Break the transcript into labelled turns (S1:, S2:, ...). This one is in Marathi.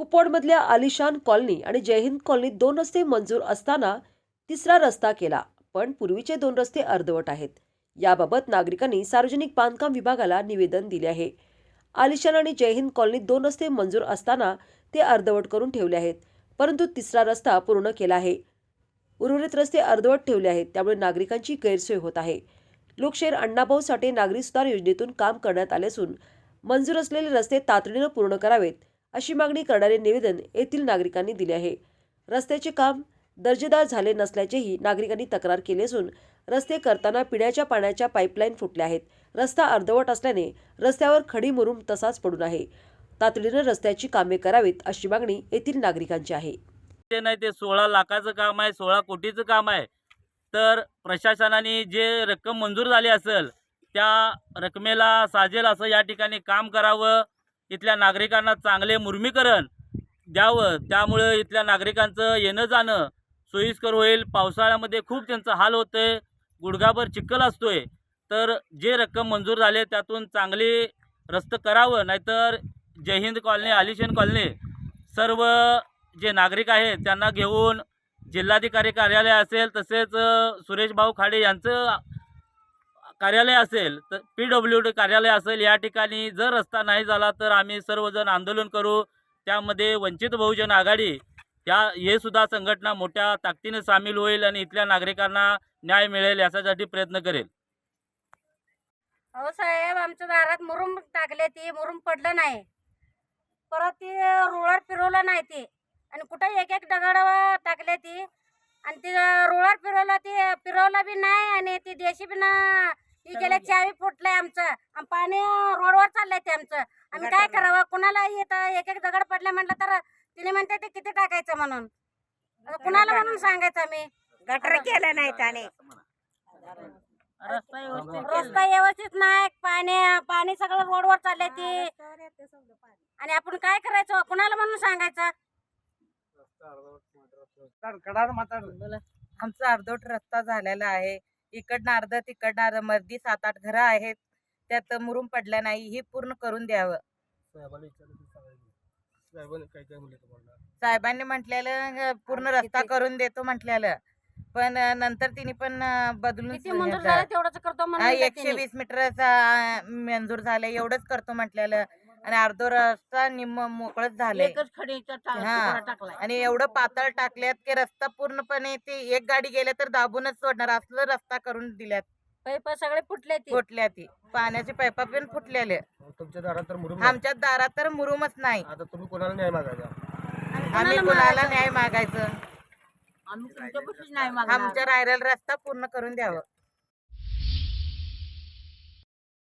S1: कुपवाडमधल्या आलिशान कॉलनी आणि जयहिंद कॉलनीत दोन रस्ते मंजूर असताना तिसरा रस्ता केला पण पूर्वीचे दोन रस्ते अर्धवट आहेत. याबाबत नागरिकांनी सार्वजनिक बांधकाम विभागाला निवेदन दिले आहे. आलिशान आणि जयहिंद कॉलनीत दोन रस्ते मंजूर असताना ते अर्धवट करून ठेवले आहेत परंतु तिसरा रस्ता पूर्ण केला आहे. उर्वरित रस्ते अर्धवट ठेवले आहेत त्यामुळे नागरिकांची गैरसोय होत आहे. लोकशाहीर अण्णाभाऊ साठे नागरी सुधार योजनेतून काम करण्यात आले असून मंजूर असलेले रस्ते तातडीनं पूर्ण करावेत. अशी मागणी करणारे निवेदन येथील नागरिकांनी दिले आहे. रस्त्याचे काम दर्जेदार झाले नसल्याचेही नागरिकांनी तक्रार केली असून रस्ते करताना पिण्याच्या पाण्याच्या पाईपलाईन फुटल्या आहेत. रस्ता अर्धवट असल्याने रस्त्यावर खडी मुरुम तसाच पडून आहे. तातडीनं रस्त्याची कामे करावीत अशी मागणी येथील नागरिकांची आहे.
S2: ते नाही ते सोळा लाखाचं काम आहे सोळा कोटीचं काम आहे. तर प्रशासनाने जे रक्कम मंजूर झाली असेल त्या रकमेला साजेल असं या ठिकाणी काम करावं इथल्या नागरिकांना चांगले मुर्मीकरण द्यावं. त्यामुळं इथल्या नागरिकांचं येणं जाणं सोयीस्कर होईल. पावसाळ्यामध्ये खूप त्यांचं हाल होतंय. गुडघाभर चिखल असतोय. तर जे रक्कम मंजूर झाले त्यातून चांगली रस्त करावं. नाहीतर जयहिंद कॉलनी आलिशान कॉलनी सर्व जे नागरिक आहेत त्यांना घेऊन जिल्हाधिकारी कार्यालय असेल तसेच सुरेश भाऊ खाडे यांचं कार्यालय असेल तर पी डब्ल्यू डी कार्यालय असेल या ठिकाणी जर रस्ता नाही झाला तर आम्ही सर्वजण आंदोलन करू. त्यामध्ये वंचित बहुजन आघाडी त्या हे सुद्धा संघटना मोठ्या ताकदीने सामील होईल आणि इथल्या नागरिकांना न्याय मिळेल याच्यासाठी प्रयत्न करेल.
S3: अहो साहेब आमच्या दारात मुरुम टाकले ती मुरुम पडलं नाही. परत ती रोलर फिरवलं नाही ती. आणि कुठं एक एक दगड टाकले ती. आणि ती रोलर फिरवलं ती फिरवलं बी नाही आणि ती देशी बी ना ती गेल्या चावी फुटलंय आमचं आणि पाणी रोडवर चाललंय ते आमचं आम्ही काय करावं कुणाला येतं एक एक दगड पडले म्हटलं तर तिने म्हणते ते किती टाकायचं म्हणून कुणाला म्हणून सांगायचं आम्ही
S4: गटर केलं नाही त्याने
S3: रस्ता व्यवस्थित नाही पाणी पाणी सगळं रोडवर चाललंय ती आणि आपण काय करायचं कुणाला म्हणून सांगायचं
S4: आमचा अर्धवट रस्ता झालेला आहे इकडनं अर्ध तिकडनं अर्ध मर्दी सात आठ घरं आहेत त्यात मुरुम पडल्या नाही हे पूर्ण करून द्यावं. साहेबांनी म्हटलेलं पूर्ण रस्ता करून देतो म्हटलेलं. पण नंतर तिने पण बदलून एकशे. वीस मीटरचा मंजूर झालं एवढंच करतो म्हटलेलं. आणि अर्धो रस्ता निम्म मोकळच झालंय.
S3: एकच खडीचा टा-
S4: हा.
S3: तुकडा टाकलाय.
S4: आणि एवढं पातळ टाकल्यात की रस्ता पूर्णपणे ते एक गाडी गेल्या तर दाबूनच सोडणार. असलं रस्ता करून दिल्यात.
S3: पैप सगळे फुटले ती.
S4: फुटल्या ती. पाण्याची पाईपा पण फुटलेले.
S5: तुमच्या दारात तर मुरुम
S4: आमच्या दारात तर मुरुमच नाही.
S5: आता तुम्ही कोणाला न्याय मागायचा?
S4: आम्ही कुणाला न्याय मागायचं?
S3: आम्ही तुमच्यापाशीच नाही मागणार.
S4: आमच्या रायरल रस्ता पूर्ण करून द्यावं.